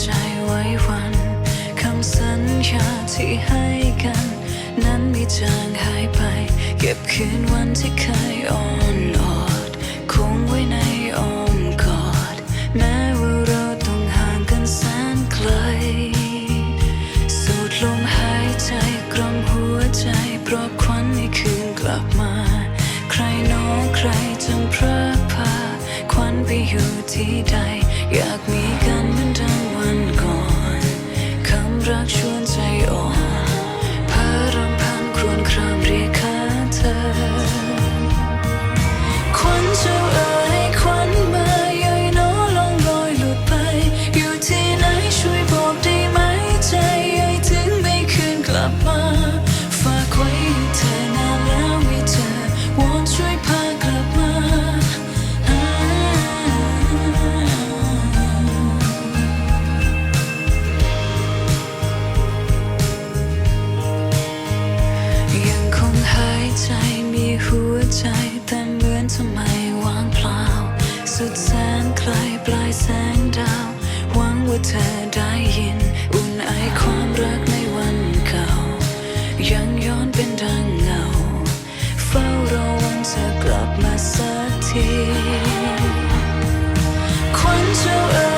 ใจไว้วันคำสัญญาที่ให้กัน นั้นไม่จางหายไป เก็บคืนวันที่เคยอ่อนอด คงไว้ในอ้อมกอด แม้ว่าเราต้องห่างกันแสนไกล สูดลมหายใจกลมหัวใจ เพราะควันในคืนกลับมา ใครน้องใครจำพระพาควันไปอยู่ที่ใด อยากมีกันเหมือนเดิม คำ ใจแต่เหมือนจะไมว่างเปล่า สุดแสนไกลปลายแสงดาว หวังว่าเธอได้ยิน อุ่นไอความรักในวันเก่า ยังย้อนเป็นดังเงา เฝ้ารอวันเธอกลับมาสักทีควันเจ้าเอ๋